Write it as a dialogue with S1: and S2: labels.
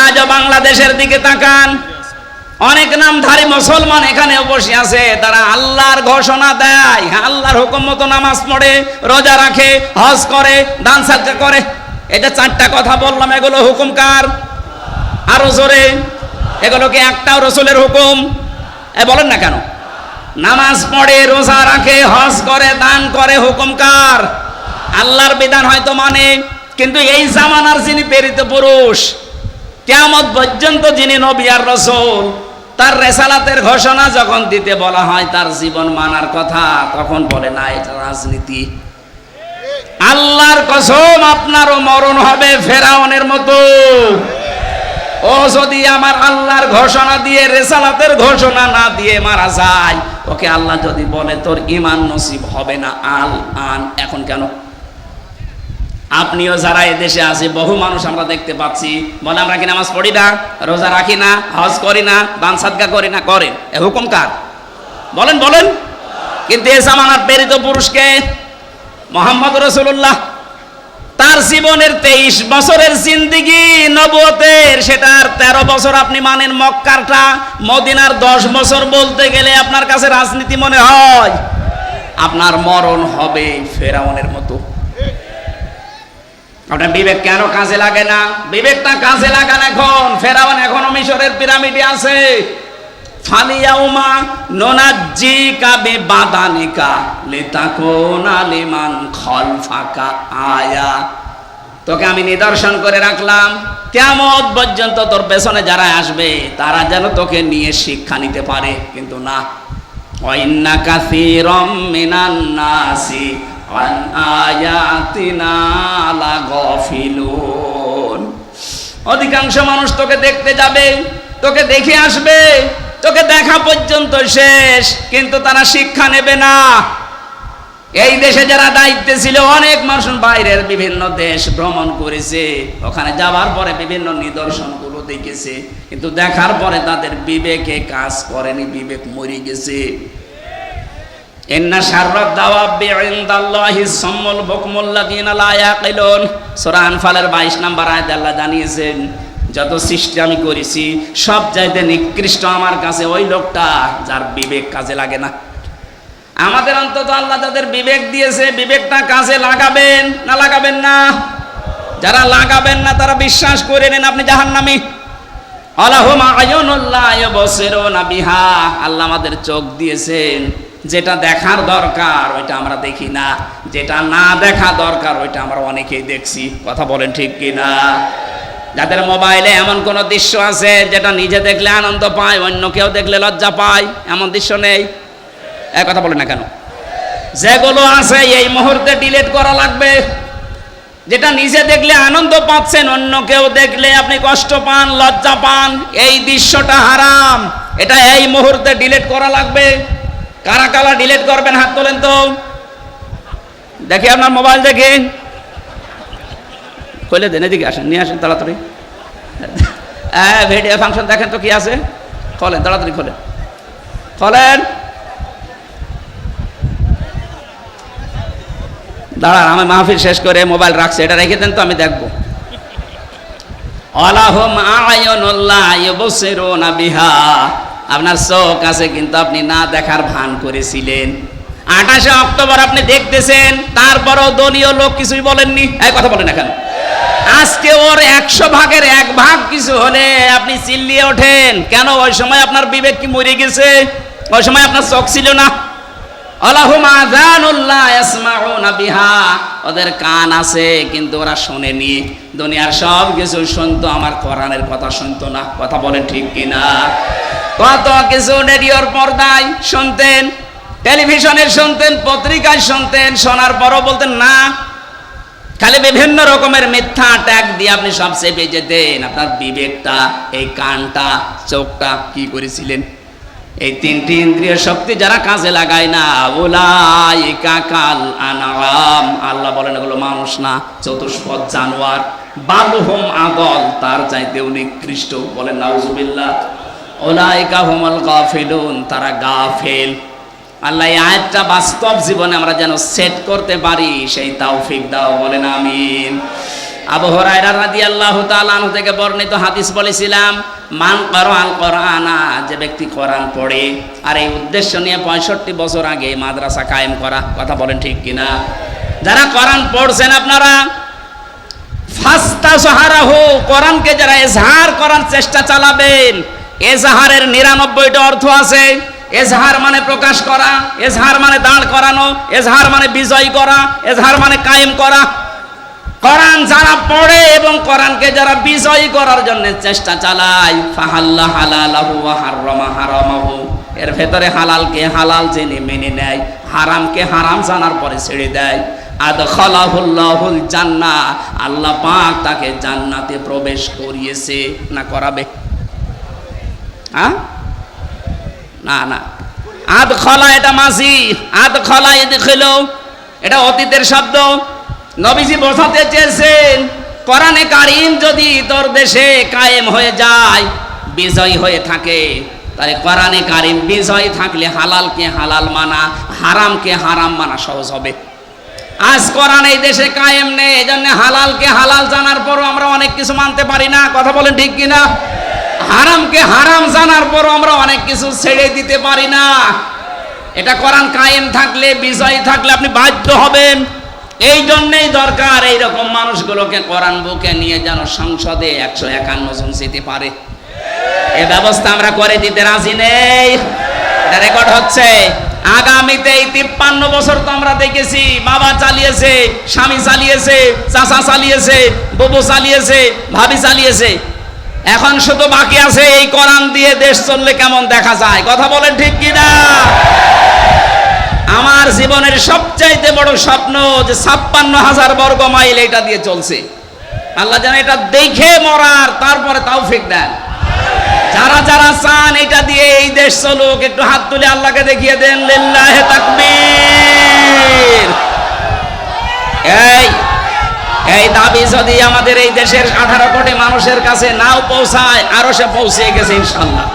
S1: আজও বাংলাদেশের দিকে তাকান। অনেক নামধারী মুসলমান এখানে বসে আছে। তারা আল্লাহর ঘোষণা দেয়। হ্যাঁ, আল্লাহর হুকুম মতো নামাজ পড়ে রোজা রাখে হজ করে দান সাদকা করে। এটা চারটা কথা বললাম এগুলো হুকুম কার? আরও জোরে। এগুলো কি একটাও রসুলের হুকুম? এ বলেন না কেন? নামাজ পড়ে রোজা রাখে হজ করে দান করে হুকুম কার? আল্লাহর বিধান হয়তো মানে কিন্তু এই জামানার যিনি প্রেরিত পুরুষ কেমন পর্যন্ত যিনি নবী আর রসুল, তার রেসালাতের ঘোষণা যখন দিতে বলা হয়, তার জীবন মানার কথা, তখন বলে, না, এটা রাজনীতি। আল্লাহর কসম, আপনারও মরণ হবে ফেরাউনের মতো। ও, যদি আমার আল্লাহর ঘোষণা দিয়ে, রেসালাতের ঘোষণা না দিয়ে মারা যায়, ওকে আল্লাহ যদি বলে, তোর ইমান নসিব হবে না আল আন এখন কেন? আপনিও যারা এদেশে আছে, বহু মানুষ আমরা দেখতে পাচ্ছি। বলে আমরা কি নামাজ পড়ি না, রোজা রাখি না, হজ করি না, দান সাদকা করি না, করেন। এ হুকুম কার? বলেন বলেন। কিন্তু এ জামানার প্রেরিত পুরুষকে মোহাম্মদ রসুল্লাহ তার জীবনের তেইশ বছরের জিন্দিগি নবতের সেটার তেরো বছর আপনি মানেন মক্কারটা। মদিনার দশ বছর বলতে গেলে আপনার কাছে রাজনীতি মনে হয়। আপনার মরণ হবে ফেরাউনের মতো। আপনার বিবেক কেন কাজে লাগে না? বিবেকটা কাজে লাগান এখন। ফেরাউন এখনও মিশরের পিরামিডে আছে। ফালিয়াউমা নোনাজ্জি কাবে বাদানিকা লিতাকুনা লিমান আয়া। তোকে আমি নিদর্শন করে রাখলাম। কেমন পর্যন্ত তোর পেছনে যারা আসবে, তারা যেন তোকে নিয়ে শিক্ষা নিতে পারে। কিন্তু না। ওয়াইন্না কাসীরাম মিনান নাসি আন আয়াতিনা অধিকাংশ মানুষ তোকে দেখতে যাবে, তোকে দেখে আসবে, তোকে দেখা পর্যন্ত শেষ, কিন্তু তারা শিক্ষা নেবে না। এই দেশে যারা দায়িত্বে ছিল, অনেক মানুষ বাইরের বিভিন্ন দেশ ভ্রমণ করেছে, ওখানে যাওয়ার পরে বিভিন্ন নিদর্শনগুলো দেখেছে, কিন্তু দেখার পরে তাদের বিবেকে কাজ করেনি, বিবেক মরে গেছে। ইন্না শাররাদ দাওয়াবি ইনদাল্লাহি সাম্মুল বুকমুল্লাযিনা লা ইয়াকিলুন। সূরা আনফালের 22 নম্বর আয়াত জানিয়েছেন, যত সৃষ্টি আমি করেছি, সব চাইতে নিকৃষ্ট আমার কাছে ওই লোকটা, যার বিবেক কাজে লাগে না। আমাদের অন্তত আল্লাহ যাদের বিবেক দিয়েছে, বিবেকটা কাজে লাগাবেন, না লাগাবেন না? যারা লাগাবেন না, তারা বিশ্বাস করে নেন আপনি জাহান্নামী। আল্লাহ আমাদের চোখ দিয়েছেন যেটা দেখার দরকার, ওইটা আমরা দেখি না। যেটা না দেখা দরকার, ওইটা আমরা অনেকেই দেখছি। কথা বলেন ঠিক কি না যাদের মোবাইলে এমন কোন দৃশ্য আছে, যেটা নিজে দেখলে আনন্দ পায়, অন্য কেউ দেখলে লজ্জা পায়, এমন দৃশ্য নেই? এক কথা বলে না কেন? যেগুলো আছে, এই মুহূর্তে ডিলিট করা লাগবে। যেটা নিজে দেখলে আনন্দ পাচ্ছেন, অন্য কেউ দেখলে আপনি কষ্ট পান, লজ্জা পান, এই দৃশ্যটা হারাম। এটা এই মুহূর্তে ডিলিট করা লাগবে। কারা কারা ডিলিট করবেন, হাত তোলেন তো। দেখি আপনার মোবাইল দেখে। খুলে দেন, এদিকে আসেন, নিয়ে আসেন তাড়াতাড়ি। হ্যাঁ ভিডিও ফাংশন দেখেন তো কি আছে। খোলেন, তাড়াতাড়ি খোলেন। খোলেন। দাঁড়ান, আমি মাহফিল শেষ করে মোবাইল রাখছি, এটা রেখে দেন তো, আমি দেখব। অলাহম আয়নুল্লাহ বিহা। আপনার চোখ আছে কিন্তু আপনি না দেখার ভান করেছিলেন। আঠাশে অক্টোবর আপনি দেখতেছেন, তারপরও দলীয় লোক কিছুই বলেননি। এই কথা বলেন এখন আজকে ওর একশো ভাগের এক ভাগ কিছু হলে আপনি চিল্লিয়ে ওঠেন। কেন? ওই সময় আপনার বিবেক কি মরে গেছে? ওই সময় আপনার চোখ ছিল না। ওদের কান আছে, কিন্তু ওরা শোনেনি। দুনিয়ার সব কিছু শুনতো, আমার কোরআনের কথা শুনতো না। কথা বলে ঠিক কিনা? কত কিছু রেডিওর পর্দায় শুনতেন, টেলিভিশনের শুনতেন, পত্রিকায় শুনতেন, শোনার পরও বলতেন, না, খালি বিভিন্ন রকমের মিথ্যা ট্যাগ দিয়ে আপনি সব চেপে যেতেন। আপনার বিবেকটা, এই কানটা, চোখটা কি করেছিলেন? এই তিনটি ইন্দ্রিয় শক্তি যারা কাজে লাগায় না ওলাই কাকাল আনাম আল্লাহ বলেন, এগুলো মানুষ না, চতুষ্পদ জানোয়ার। বালুহম আদল, তার চাইতেও নিকৃষ্ট বলেন, নাউজুবিল্লাহ। ওলাইকা হুমল গাফিলুন, তারা গাফেল। আল্লাহ এই আয়াতটা বাস্তব জীবনে আমরা যেন সেট করতে পারি, সেই তাওফিক দাও, বলেন আমিন। আবু হরাইরা রাদিয়াল্লাহু তাআলা আনহু থেকে বর্ণিত হাদিস বলেছিলাম, মান করআন কোরআনা যে ব্যক্তি কোরআন পড়ে, আর এই উদ্দেশ্য নিয়ে পঁয়ষট্টি বছর আগে মাদ্রাসা কায়েম করা, কথা বলেন ঠিক কিনা? যারা কোরআন পড়ছেন আপনারা ফাস্তা সাহারাহু কোরআনকে যারা এজহার করার চেষ্টা চালাবেন এজহারের নিরানব্বইটা অর্থ আছে। এজহার মানে প্রকাশ করা, এজহার মানে দাঁড় করানো, এজহার মানে বিজয় করা, এজহার মানে কায়েম করা। কোরআন যারা পড়ে এবং কোরআনকে যারা বিজয়ী করার জন্য চেষ্টা চালায়, ফাহাল্লা হালালাহু ওয়া হাররামা হারামাহু। এর ভেতরে হালালকে হালাল জেনে মেনে নেয় হারামকে হারাম জানার পরে ছেড়ে দেয়। আদখালাহুল্লাহুল জান্নাহ, আল্লাহ পাক তাকে জান্নাতে প্রবেশ করিয়েছে। না করাবে? হ্যাঁ? না না। আদ খলা এটা মাসি আদ খলা এদি খেলো এটা অতীতের শব্দ। নবীজি বোঝাতে চেয়েছেন, কোরআনে কারিম যদি তোর দেশে কায়েম হয়ে যায়, বিজয় হয়ে থাকে। তাহলে কোরআনে কারিম বিজয় থাকলে হালালকে হালাল মানা, হারামকে হারাম মানা সহজ হবে। আজ কোরআন এই দেশে কায়েম নেই এই জন্য হালালকে হালাল জানার পরও আমরা অনেক কিছু মানতে পারি না। কথা বলেন ঠিক কিনা? হারামকে হারাম জানার পরও আমরা অনেক কিছু ছেড়ে দিতে পারি না। এটা কোরআন কায়েম থাকলে, বিজয় থাকলে আপনি বাধ্য হবেন। এই জন্যেই দরকার এইরকম মানুষগুলোকে কোরআন বুকে নিয়ে যেন সংসদে একশো একান্ন জন যেতে পারে। এ ব্যবস্থা আমরা করে দিতে রাজি নেই। রেকর্ড হচ্ছে। আগামীতে এই তিপ্পান্ন বছর তো আমরা দেখেছি, বাবা চালিয়েছে, স্বামী চালিয়েছে, চাচা চালিয়েছে ববু চালিয়েছে, ভাবি চালিয়েছে। এখন শুধু বাকি আছে এই কোরআন দিয়ে দেশ চললে কেমন দেখা যায়? কথা বলেন ঠিক কিনা? আমার জীবনের সবচাইতে বড় স্বপ্ন যে ছাপ্পান্ন হাজার বর্গ মাইল এটা দিয়ে চলছে। আল্লাহ যেন এটা দেখে মরার, তারপরে তাও ফিক দেন। যারা যারা চান এটা দিয়ে এই দেশ চলুক, একটু হাত তুলে আল্লাহকে দেখিয়ে দেন, লিল্লাহে তাকবীর। এই এই দাবি যদি আমাদের এই দেশের আঠারো কোটি মানুষের কাছে নাও পৌঁছায়, আরও সে পৌঁছে গেছে ইনশাল্লাহ।